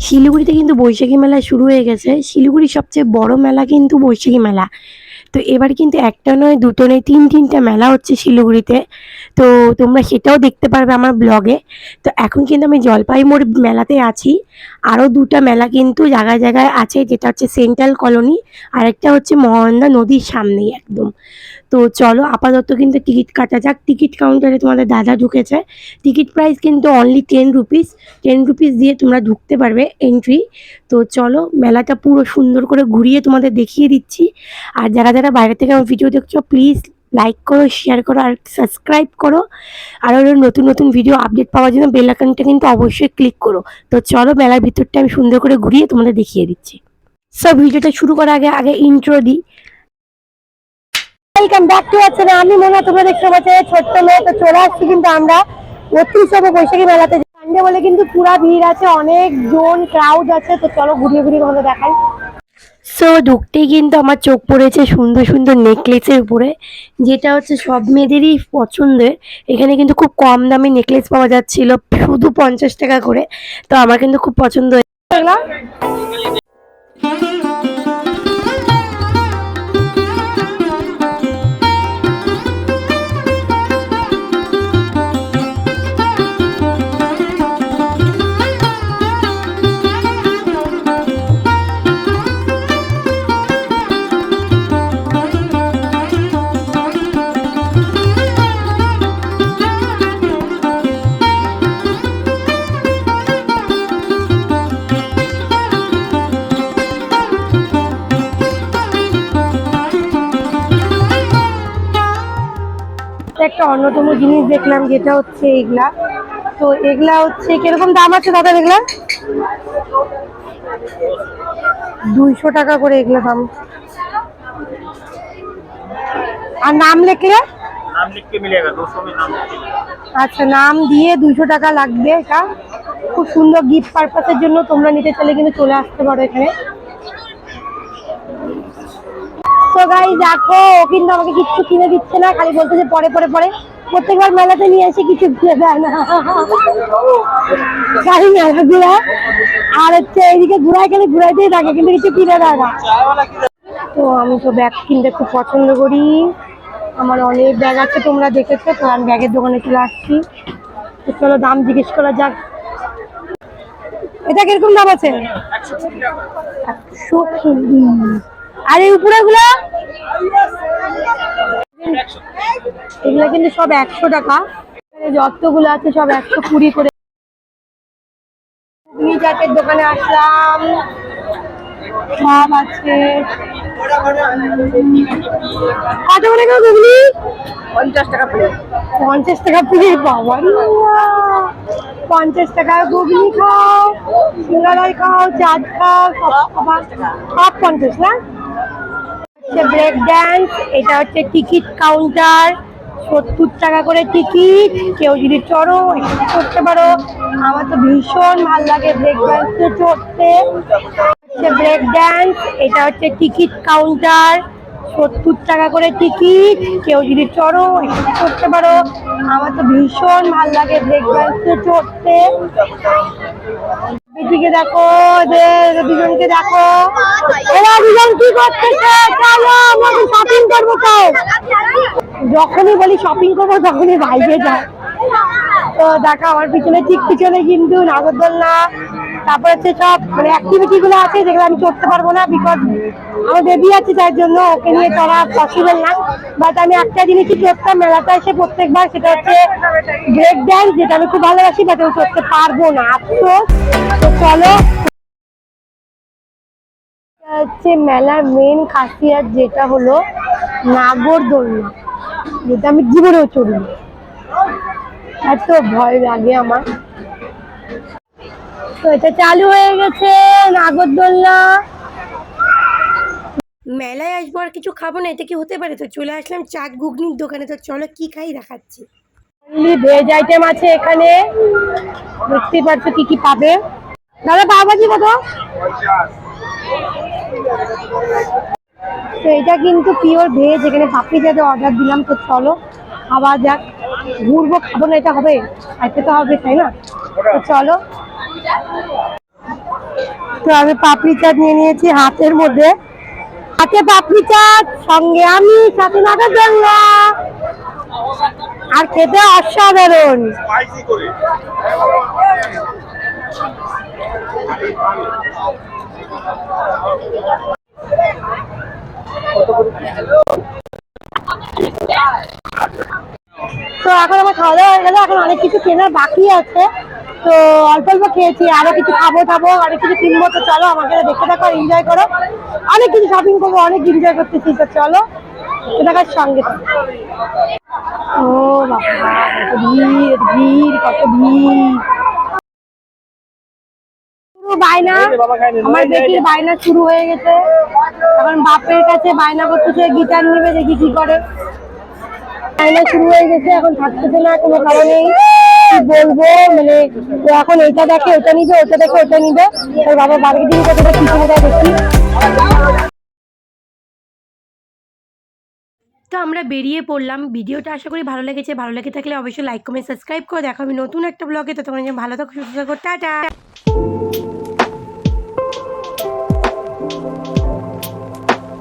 শিলিগুড়িতে কিন্তু বৈশাখী মেলা শুরু হয়ে গেছে। শিলিগুড়ির সবচেয়ে বড় মেলা কিন্তু বৈশাখী মেলা। তো এবার কিন্তু একটা নয়, দুটো নয়, তিন তিনটা মেলা হচ্ছে শিলিগুড়িতে। তো তোমরা সেটাও দেখতে পারবে আমার ব্লগে। তো এখন কিন্তু আমি জলপাইমুড় মেলাতে আছি। আরও দুটো মেলা কিন্তু জায়গায় জায়গায় আছে, যেটা হচ্ছে সেন্ট্রাল কলোনি আর একটা হচ্ছে মহানন্দা নদীর সামনেই একদম। তো চলো আপাতত কিন্তু টিকিট কাটা যাক। টিকিট কাউন্টারে তোমাদের দাদা ঢুকেছে। টিকিট প্রাইস কিন্তু only ten rupees ten rupees দিয়ে তোমরা ঢুকতে পারবে এন্ট্রি তো চলো মেলাটা পুরো সুন্দর করে ঘুরিয়ে তোমাদের দেখিয়ে দিচ্ছি। আর যারা যারা বাইরে থেকে আমার ভিডিও দেখছ প্লিজ লাইক করো শেয়ার করো আর সাবস্ক্রাইব করো। আর আরও নতুন নতুন ভিডিও আপডেট পাওয়ার জন্য বেল আইকনটা কিন্তু অবশ্যই ক্লিক করো। তো চলো মেলার ভিতরটা আমি সুন্দর করে ঘুরিয়ে তোমাদের দেখিয়ে দিচ্ছি। সব ভিডিওটা শুরু করার আগে আগে ইন্ট্রো দিই। ওয়েলকাম ব্যাক টু আছে না আমি মনে হয় তোমরা দেখতে পাচ্ছ ছোট্ট মেয়ে তো চলে আসছি কিন্তু আমরা বত্রিশতম বৈশাখী মেলাতে। সানডে বলে কিন্তু পুরা ভিড় আছে অনেক জন ক্রাউড আছে। তো চলো ঘুরিয়ে ঘুরিয়ে তোমাদের দেখাই। সো ঢুকতেই কিন্তু আমার চোখ পড়েছে সুন্দর সুন্দর নেকলেসের উপরে যেটা হচ্ছে সব মেয়েদেরই পছন্দের। এখানে কিন্তু খুব কম দামে নেকলেস পাওয়া যাচ্ছিল শুধু পঞ্চাশ টাকা করে। তো আমার কিন্তু খুব পছন্দ একটা অন্যতম জিনিস দেখলাম যেটা হচ্ছে এগুলা। তো এগুলা হচ্ছে কীরকম দাম আছে দাদা এগুলা? দুইশো টাকা করে এগুলো দাম। আর নাম লিখলে? আচ্ছা নাম দিয়ে দুইশো টাকা লাগবে এটা। খুব সুন্দর গিফট পারপাসের জন্য তোমরা নিতে চাইলে কিন্তু চলে আসতে পারো এখানে। তো গাই দেখো ও কিন্তু আমাকে কিচ্ছু কিনে দিচ্ছে না, খালি বলতে যে পরে পরে পরে। প্রত্যেকবার মেলাতে নিয়ে এসে কিছু কিনে দেয় না। খালি মেলা ঘুরা আর হচ্ছে এইদিকে ঘুরাই গেলে ঘুরাইতেই থাকে, কিন্তু কিছু কিনে দেয় না। তো আমি তো ব্যাগ কিনতে খুব পছন্দ করি। আমার অনেক ব্যাগ আছে, তোমরা দেখেছ, তো আমি ব্যাগের দোকানে চলে আসছি। চলো দাম জিজ্ঞেস করা যাক। এটা কীরকম দাম আছে? একশো কুড়ি। আর এই উপরে গুলো এগুলো কিন্তু সব একশো টাকা। যতগুলো আছে সব একশো কুড়ি করে। ঘুগনি চাটের দোকানে আসলাম। সব আছে। কত করে গো ঘুগনি পঞ্চাশ টাকা প্লেট পঞ্চাশ টাকা প্লেট বাবা পঞ্চাশ টাকা ঘুগনি খাও সিঙ্গারাই খাও চাট খাও সব সব পঞ্চাশ না? ব্রেক ড্যান্স এটা হচ্ছে টিকিট কাউন্টার সত্তর টাকা করে টিকিট কেউ যদি চড়ো চড়তে পারো। আমার তো ভীষণ ভালো লাগে ব্রেক ড্যান্সে চড়তে। ব্রেক ড্যান্স এটা হচ্ছে টিকিট কাউন্টার সত্তর টাকা করে টিকিট কেউ যদি চড়ো চড়তে পারো। আমার তো ভীষণ ভালো লাগে ব্রেক ড্যান্সে চড়তে। এদিকে দেখো, যে দুজনকে দেখো। এরা দুজন কি করতেছে? চলো আমরা শপিং করব তাও। যখনই বলি শপিং করব, তখনই বাইরে যায় তো দেখো, আমার পিছনে ঠিক পিছনে কিন্তু নাগরদোলনা। তারপর হচ্ছে সব মানে অ্যাক্টিভিটি গুলো আছে যেগুলো আমি করতে পারব না বিকজ আমার বেবি আছে তার জন্য ওকে নিয়ে চলা পসিবল না। বাট আমি একটা জিনিসই করতাম, মেলাতে এসে প্রত্যেকবার সেটা হচ্ছে ব্রেক ড্যান্স যেটা আমি খুব ভালোবাসি বাট আমি করতে পারব না। তো চলো হচ্ছে মেলার মেন খাসিয়াত, যেটা হলো নাগরদোলনা, যেটা আমি জীবনেও চড়িনি। এত ভয় লাগে আমার। তো এটা চালু হয়ে গেছে নাগরদোলনা। মেলায় আসব আর কিছু খাব না এটা কি হতে পারে? তো চলে আসলাম চাট ঘুগনির দোকানে তো চলো কি খাই দেখাচ্ছি। ভেজ আইটেম আছে এখানে। দেখতে পাচ্ছ কি কি পাবে। দাদা পাওভাজি কত তো? এটা কিন্তু পিওর ভেজ এখানে পাপড়ি যাতে অর্ডার দিলাম তো চলো খাওয়া যাক। ঘুরবো খাব না এটা হবে। খাইতে তো হবে তাই না? তো চলো। তো আমি পাপড়ি চাট নিয়ে নিয়েছি হাতের মধ্যে। হাতে পাপড়ি চাট, সঙ্গে আমি সাথে নাগরদোল্লা আর খেতে অসাধারণ। তো এখন আমার খাওয়া দাওয়া হয়ে গেল, এখন অনেক কিছু কেনার বাকি আছে। তো অল্প অল্প খেয়েছি আরও কিছু খাব খাব অনেক কিছু কিনবো তো চলো আমাকে দেখে দেখো এনজয় করো। অনেক কিছু শপিং করব অনেক এনজয় করতেছি তো চলো দেখার সঙ্গে ও বাবা কত ভিড় ভিড় কত ভিড়। বায়না আমার বেটির বায়না শুরু হয়ে গেছে। এখন বাপের কাছে বায়না করতেছে গিটার নিবে দেখি কি করে। বায়না শুরু হয়ে গেছে এখন থাকতেছে না কোনো কারণে। কি বলব? মানে এখন এটা দেখে ওটা নিবে ওটা দেখে ওটা নিবে। ওর বাবা কতটা দেখি তো আমরা বেরিয়ে পড়লাম। ভিডিওটা আশা করি ভালো লেগেছে। ভালো লেগে থাকলে অবশ্যই লাইক কমেন্ট সাবস্ক্রাইব করে দেখাবি নতুন একটা ব্লগে তো তোমার ভালো থাকো, সুস্থ থাকো। টাটা!